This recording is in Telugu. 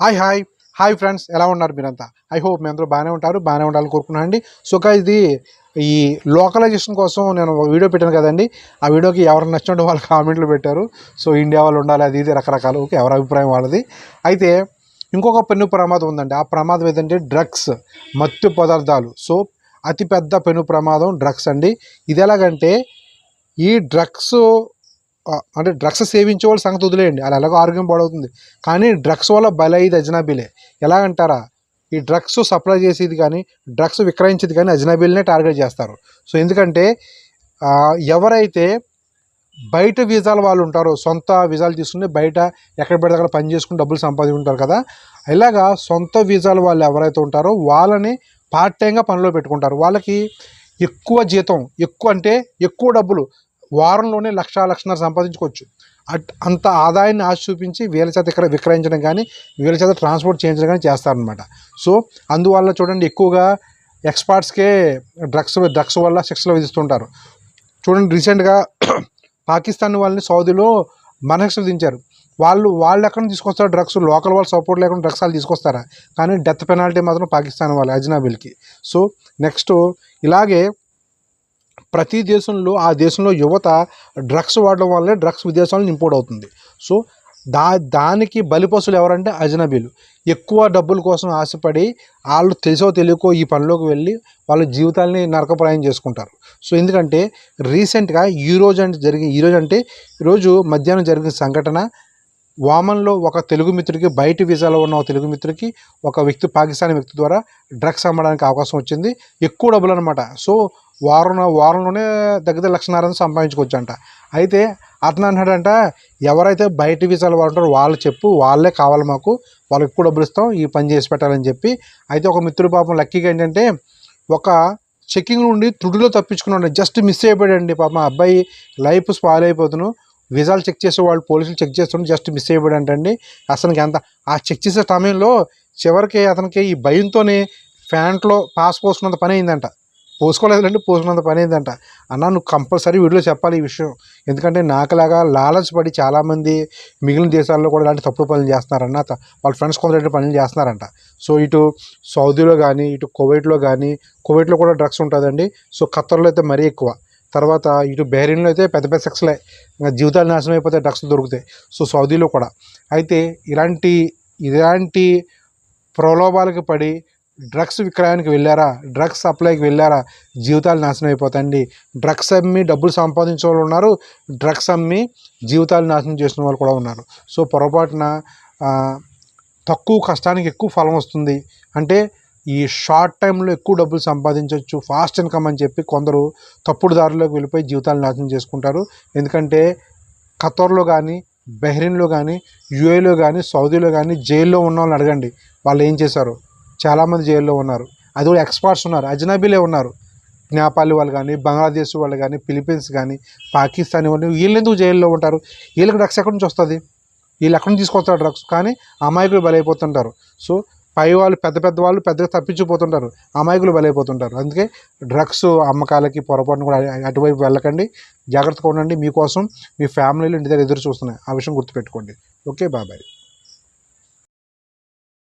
హాయ్ హాయ్ హాయ్ ఫ్రెండ్స్ ఎలా ఉన్నారు మీరంతా? ఐ హోప్ మీ అందరూ బాగానే ఉంటారు బాగానే ఉండాలని కోరుకున్నాను అండి సో ఇది ఈ లోకలైజేషన్ కోసం నేను ఒక వీడియో పెట్టాను కదండి. ఆ వీడియోకి ఎవరు నచ్చినట్టు వాళ్ళు కామెంట్లు పెట్టారు. సో ఇండియా వాళ్ళు ఉండాలి అది ఇది రకరకాలు ఓకే ఎవరి అభిప్రాయం వాళ్ళది. అయితే ఇంకొక పెను ప్రమాదం ఉందండి. ఆ ప్రమాదం ఏంటంటే డ్రగ్స్ మత్తు పదార్థాలు. సో అతిపెద్ద పెను ప్రమాదం డ్రగ్స్ అండి. ఇది ఎలాగంటే ఈ డ్రగ్స్ అంటే డ్రగ్స్ సేవించే వాళ్ళ సంగతి వదిలేయండి. అలా ఎలాగో ఆరోగ్యం పాడవుతుంది. కానీ డ్రగ్స్ వల్ల బలైది అజనాబీలే ఎలాగంటారా? ఈ డ్రగ్స్ సప్లై చేసేది కానీ డ్రగ్స్ విక్రయించేది కానీ అజనాబీలనే టార్గెట్ చేస్తారు. సో ఎందుకంటే ఎవరైతే బయట వీసాల వాళ్ళు ఉంటారో సొంత వీసాలు తీసుకుని బయట ఎక్కడ పెడితే అక్కడ పని చేసుకుని డబ్బులు సంపాదించుకుంటారు కదా ఇలాగా సొంత వీసాల వాళ్ళు ఎవరైతే ఉంటారో వాళ్ళని పార్ట్ టైంగా పనిలో పెట్టుకుంటారు. వాళ్ళకి ఎక్కువ జీతం ఎక్కువ అంటే ఎక్కువ డబ్బులు వారంలోనే లక్షా లక్షన్నర సంపాదించుకోవచ్చు. అట్ అంత ఆదాయాన్ని ఆశ చూపించి వీళ్ళ చేత ఇక్కడ విక్రయించడం కానీ వీళ్ళ చేత ట్రాన్స్పోర్ట్ చేయించడం కానీ చేస్తారనమాట సో అందువల్ల చూడండి ఎక్కువగా ఎక్స్పర్ట్స్కే డ్రగ్స్ డ్రగ్స్ వల్ల శిక్షలు విధిస్తుంటారు. చూడండి రీసెంట్గా పాకిస్తాన్ వాళ్ళని సౌదీలో మరణశిక్ష విధించారు. వాళ్ళు వాళ్ళు ఎక్కడ తీసుకొస్తారు డ్రగ్స్ లోకల్ వాళ్ళు సపోర్ట్ లేకుండా డ్రగ్స్ వాళ్ళు తీసుకొస్తారా? కానీ డెత్ పెనాల్టీ మాత్రం పాకిస్తాన్ వాళ్ళు అజ్నాబిల్కి. సో నెక్స్ట్ ఇలాగే ప్రతి దేశంలో ఆ దేశంలో యువత డ్రగ్స్ వాడడం వల్లే డ్రగ్స్ విదేశాలను ఇంపోర్ట్ అవుతుంది సో దా దానికి బలిపశులు ఎవరంటే అజనబీలు. ఎక్కువ డబ్బుల కోసం ఆశపడి వాళ్ళు తెలుసో తెలియకో ఈ పనిలోకి వెళ్ళి వాళ్ళ జీవితాలని నరకప్రాయం చేసుకుంటారు. సో ఎందుకంటే రీసెంట్గా ఈ రోజు అంటే జరిగి ఈరోజు అంటే ఈరోజు మధ్యాహ్నం జరిగిన సంఘటన వామన్లో ఒక తెలుగు మిత్రుడికి బయట వీసాలో ఉన్న ఒక తెలుగు మిత్రుడికి ఒక వ్యక్తి పాకిస్తానీ వ్యక్తి ద్వారా డ్రగ్స్ అమ్మడానికి అవకాశం వచ్చింది. ఎక్కువ డబ్బులు అనమాట సో వారం వారంలోనే దగ్గర లక్షన్నర సంపాదించుకోవచ్చు అంట అయితే అతను అన్నాడంట ఎవరైతే బయట వీసాలు వాళ్ళు ఉంటారో వాళ్ళు చెప్పు వాళ్ళే కావాలి మాకు వాళ్ళకి ఎక్కువ డబ్బులు ఇస్తాం ఈ పని చేసి పెట్టాలని చెప్పి. అయితే ఒక మిత్రుడు పాపం లక్కీగా ఏంటంటే ఒక చెక్కింగ్ నుండి త్రుడిలో తప్పించుకున్నాడు జస్ట్ మిస్ అయిపోయాడండి పాపం అబ్బాయి. లైఫ్ స్పాయిల్ అయిపోతును. వీసాలు చెక్ చేసే వాళ్ళు పోలీసులు చెక్ చేస్తుంటే జస్ట్ మిస్ అయిపోయాడంటండి. అసలుకి అంత ఆ చెక్ చేసే సమయంలో చివరికి అతనికి ఈ భయంతోనే ఫ్యాంట్లో పాస్ పోసుకున్నంత పని అయిందంట. పోసుకోలేదంటే పోసుకున్నంత పని ఏంటంట అన్న నువ్వు కంపల్సరీ వీడియో చెప్పాలి ఈ విషయం. ఎందుకంటే నాకులాగా లాలచ్ పడి చాలామంది మిగిలిన దేశాల్లో కూడా ఇలాంటి తప్పుడు పనులు చేస్తున్నారన్న వాళ్ళ ఫ్రెండ్స్ కొందరు ఇలాంటి పనులు చేస్తున్నారంట. సో ఇటు సౌదీలో కానీ ఇటు కువైట్లో కానీ కువైట్లో కూడా డ్రగ్స్ ఉంటుందండి. సో ఖత్తర్లో అయితే మరీ ఎక్కువ. తర్వాత ఇటు బెహరీన్లో అయితే పెద్ద పెద్ద సెక్స్లే. ఇంకా జీవితాలు నాశనం అయిపోతే డ్రగ్స్ దొరుకుతాయి. సో సౌదీలో కూడా. అయితే ఇలాంటి ఇలాంటి ప్రలోభాలకు పడి డ్రగ్స్ విక్రయానికి వెళ్ళారా? డ్రగ్స్ సప్లైకి వెళ్ళారా? జీవితాలు నాశనం అయిపోతాయండి. డ్రగ్స్ అమ్మి డబ్బులు సంపాదించే వాళ్ళు ఉన్నారు. డ్రగ్స్ అమ్మి జీవితాలు నాశనం చేసిన వాళ్ళు కూడా ఉన్నారు. సో పొరపాటున తక్కువ కష్టానికి ఎక్కువ ఫలం వస్తుంది. అంటే ఈ షార్ట్ టైంలో ఎక్కువ డబ్బులు సంపాదించవచ్చు ఫాస్ట్ ఇన్కమ్ అని చెప్పి కొందరు తప్పుడు దారిలోకి వెళ్ళిపోయి జీవితాలు నాశనం చేసుకుంటారు. ఎందుకంటే ఖతర్లో కానీ బెహ్రీన్లో కానీ యూఏలో కానీ సౌదీలో కానీ జైల్లో ఉన్న వాళ్ళని అడగండి. వాళ్ళు ఏం చేశారు? చాలామంది జైల్లో ఉన్నారు. అది కూడా ఎక్స్పర్ట్స్ ఉన్నారు. అజనబీలే ఉన్నారు. నేపాలి వాళ్ళు కానీ బంగ్లాదేశ్ వాళ్ళు కానీ ఫిలిపీన్స్ కానీ పాకిస్తాన్ వాళ్ళు వీళ్ళు ఎందుకు జైల్లో ఉంటారు? వీళ్ళకి డ్రగ్స్ ఎక్కడి నుంచి వస్తుంది? వీళ్ళు ఎక్కడి నుంచి తీసుకొస్తారు డ్రగ్స్? కానీ అమాయకులు బలైపోతుంటారు. సో పై వాళ్ళు పెద్ద పెద్ద వాళ్ళు పెద్దగా తప్పించిపోతుంటారు. అమాయకులు బలైపోతుంటారు. అందుకే డ్రగ్స్ అమ్మకాలకి పొరపాటును కూడా అటువైపు వెళ్ళకండి. జాగ్రత్తగా ఉండండి. మీకోసం మీ ఫ్యామిలీలు ఇంటి దగ్గర ఎదురు చూస్తున్నాయి. ఆ విషయం గుర్తుపెట్టుకోండి. ఓకే బాబాయ్